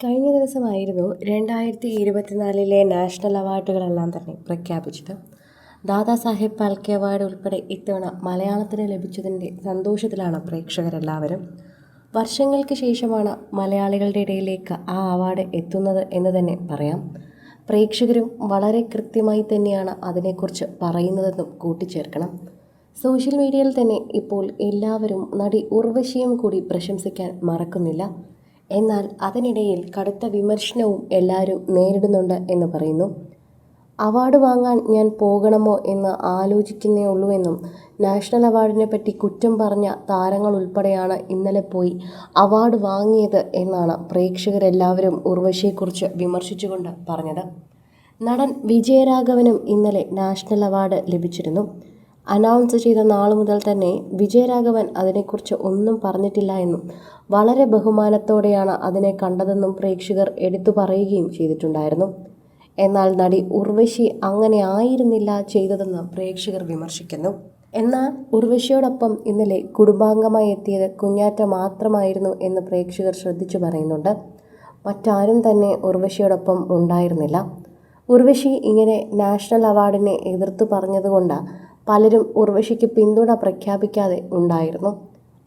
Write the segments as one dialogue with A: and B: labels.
A: കഴിഞ്ഞ ദിവസമായിരുന്നു രണ്ടായിരത്തി ഇരുപത്തിനാലിലെ നാഷണൽ അവാർഡുകളെല്ലാം തന്നെ പ്രഖ്യാപിച്ചത്. ദാദാസാഹേബ് പാൽക്കെ അവാർഡ് ഉൾപ്പെടെ ഇത്തവണ മലയാളത്തിന് ലഭിച്ചതിന്റെ സന്തോഷത്തിലാണ് പ്രേക്ഷകരെല്ലാവരും. വർഷങ്ങൾക്ക് ശേഷമാണ് മലയാളികളുടെ ഇടയിലേക്ക് ആ അവാർഡ് എത്തുന്നത് എന്ന് തന്നെ പറയാം. പ്രേക്ഷകരും വളരെ കൃത്യമായി തന്നെയാണ് അതിനെക്കുറിച്ച് പറയുന്നതെന്നും കൂട്ടിച്ചേർക്കണം. സോഷ്യൽ മീഡിയയിൽ തന്നെ ഇപ്പോൾ എല്ലാവരും നടി ഉർവശിയും കൂടി പ്രശംസിക്കാൻ മറക്കുന്നില്ല. എന്നാൽ അതിനിടയിൽ കടുത്ത വിമർശനവും എല്ലാവരും നേരിടുന്നുണ്ട് എന്ന് പറയുന്നു. അവാർഡ് വാങ്ങാൻ ഞാൻ പോകണമോ എന്ന് ആലോചിക്കുന്നേ ഉള്ളൂ എന്നും നാഷണൽ അവാർഡിനെ പറ്റി കുറ്റം പറഞ്ഞ താരങ്ങൾ ഉൾപ്പെടെയാണ് ഇന്നലെ പോയി അവാർഡ് വാങ്ങിയത് എന്നാണ് പ്രേക്ഷകരെല്ലാവരും ഉർവശിയെക്കുറിച്ച് വിമർശിച്ചുകൊണ്ട് പറഞ്ഞത്. നടൻ വിജയരാഘവനും ഇന്നലെ നാഷണൽ അവാർഡ് ലഭിച്ചിരുന്നു. അനൗൺസ് ചെയ്ത നാൾ മുതൽ തന്നെ വിജയരാഘവൻ അതിനെക്കുറിച്ച് ഒന്നും പറഞ്ഞിട്ടില്ല എന്നും വളരെ ബഹുമാനത്തോടെയാണ് അതിനെ കണ്ടതെന്നും പ്രേക്ഷകർ എടുത്തു പറയുകയും ചെയ്തിട്ടുണ്ടായിരുന്നു. എന്നാൽ നടി ഉർവശി അങ്ങനെ ആയിരുന്നില്ല ചെയ്തതെന്ന് പ്രേക്ഷകർ വിമർശിക്കുന്നു. എന്നാൽ ഉർവശിയോടൊപ്പം ഇന്നലെ കുടുംബാംഗമായി എത്തിയത് കുഞ്ഞാറ്റ മാത്രമായിരുന്നു എന്ന് പ്രേക്ഷകർ ശ്രദ്ധിച്ചു പറയുന്നുണ്ട്. മറ്റാരും തന്നെ ഉർവശിയോടൊപ്പം ഉണ്ടായിരുന്നില്ല. ഉർവശി ഇങ്ങനെ നാഷണൽ അവാർഡിനെ എതിർത്ത് പറഞ്ഞതുകൊണ്ട് പലരും ഉർവശിക്ക് പിന്തുണ പ്രഖ്യാപിക്കാതെ ഉണ്ടായിരുന്നു.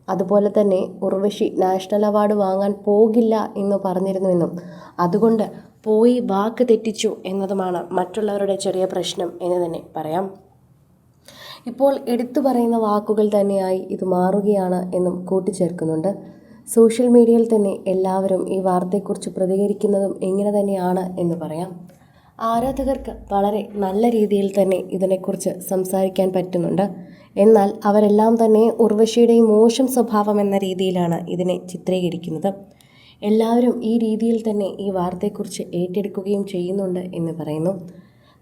A: അതുപോലെ തന്നെ ഉർവശി നാഷണൽ അവാർഡ് വാങ്ങാൻ പോകില്ല എന്ന് പറഞ്ഞിരുന്നുവെന്നും അതുകൊണ്ട് പോയി വാക്ക് തെറ്റിച്ചു എന്നതുമാണ് മറ്റുള്ളവരുടെ ചെറിയ പ്രശ്നം എന്ന് തന്നെ പറയാം. ഇപ്പോൾ എടുത്തു പറയുന്ന വാക്കുകൾ തന്നെയായി ഇത് മാറുകയാണ് എന്നും കൂട്ടിച്ചേർക്കുന്നുണ്ട്. സോഷ്യൽ മീഡിയയിൽ തന്നെ എല്ലാവരും ഈ വാർത്തയെക്കുറിച്ച് പ്രതികരിക്കുന്നതും എങ്ങനെ തന്നെയാണ് എന്ന് പറയാം. ആരാധകർക്ക് വളരെ നല്ല രീതിയിൽ തന്നെ ഇതിനെക്കുറിച്ച് സംസാരിക്കാൻ പറ്റുന്നുണ്ട്. എന്നാൽ അവരെല്ലാം തന്നെ ഉർവശിയുടെ മോശം സ്വഭാവം എന്ന രീതിയിലാണ് ഇതിനെ ചിത്രീകരിക്കുന്നത്. എല്ലാവരും ഈ രീതിയിൽ തന്നെ ഈ വാർത്തയെക്കുറിച്ച് ഏറ്റെടുക്കുകയും ചെയ്യുന്നുണ്ട് എന്ന് പറയുന്നു.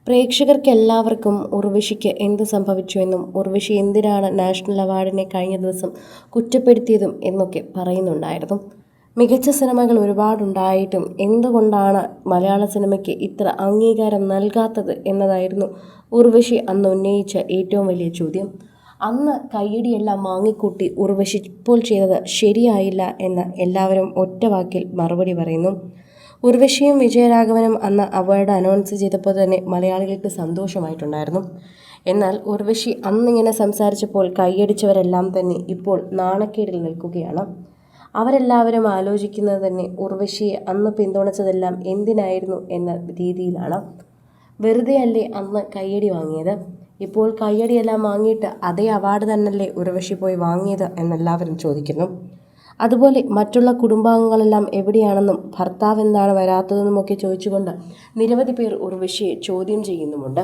A: പ്രേക്ഷകർക്കെല്ലാവർക്കും ഉർവശിക്ക് എന്ത് സംഭവിച്ചുവെന്നും ഉർവശി എന്തിനാണ് നാഷണൽ അവാർഡിനെ കഴിഞ്ഞ ദിവസം കുറ്റപ്പെടുത്തിയതും എന്നൊക്കെ പറയുന്നുണ്ടായിരുന്നു. മികച്ച സിനിമകൾ ഒരുപാടുണ്ടായിട്ടും എന്തുകൊണ്ടാണ് മലയാള സിനിമയ്ക്ക് ഇത്ര അംഗീകാരം നൽകാത്തത് എന്നതായിരുന്നു ഉർവശി അന്ന് ഉന്നയിച്ച ഏറ്റവും വലിയ ചോദ്യം. അന്ന് കയ്യടിയെല്ലാം വാങ്ങിക്കൂട്ടി ഉർവശി ഇപ്പോൾ ചെയ്തത് ശരിയായില്ല എന്ന് എല്ലാവരും ഒറ്റ വാക്കിൽ മറുപടി പറയുന്നു. ഉർവശിയും വിജയരാഘവനും അന്ന് അവാർഡ് അനൗൺസ് ചെയ്തപ്പോൾ തന്നെ മലയാളികൾക്ക് സന്തോഷമായിട്ടുണ്ടായിരുന്നു. എന്നാൽ ഉർവശി അന്നിങ്ങനെ സംസാരിച്ചപ്പോൾ കൈയടിച്ചവരെല്ലാം തന്നെ ഇപ്പോൾ നാണക്കേടിൽ നിൽക്കുകയാണ്. അവരെല്ലാവരും ആലോചിക്കുന്നത് തന്നെ ഉർവശിയെ അന്ന് പിന്തുണച്ചതെല്ലാം എന്തിനായിരുന്നു എന്ന രീതിയിലാണ്. വെറുതെ അല്ലേ അന്ന് കയ്യടി വാങ്ങിയത്? ഇപ്പോൾ കയ്യടിയെല്ലാം വാങ്ങിയിട്ട് അതേ അവാർഡ് തന്നല്ലേ ഉർവശി പോയി വാങ്ങിയത് എന്നെല്ലാവരും ചോദിക്കുന്നു. അതുപോലെ മറ്റുള്ള കുടുംബാംഗങ്ങളെല്ലാം എവിടെയാണെന്നും ഭർത്താവ് എന്താണ് വരാത്തതെന്നുമൊക്കെ ചോദിച്ചുകൊണ്ട് നിരവധി പേർ ഉർവശിയെ ചോദ്യം ചെയ്യുന്നുമുണ്ട്.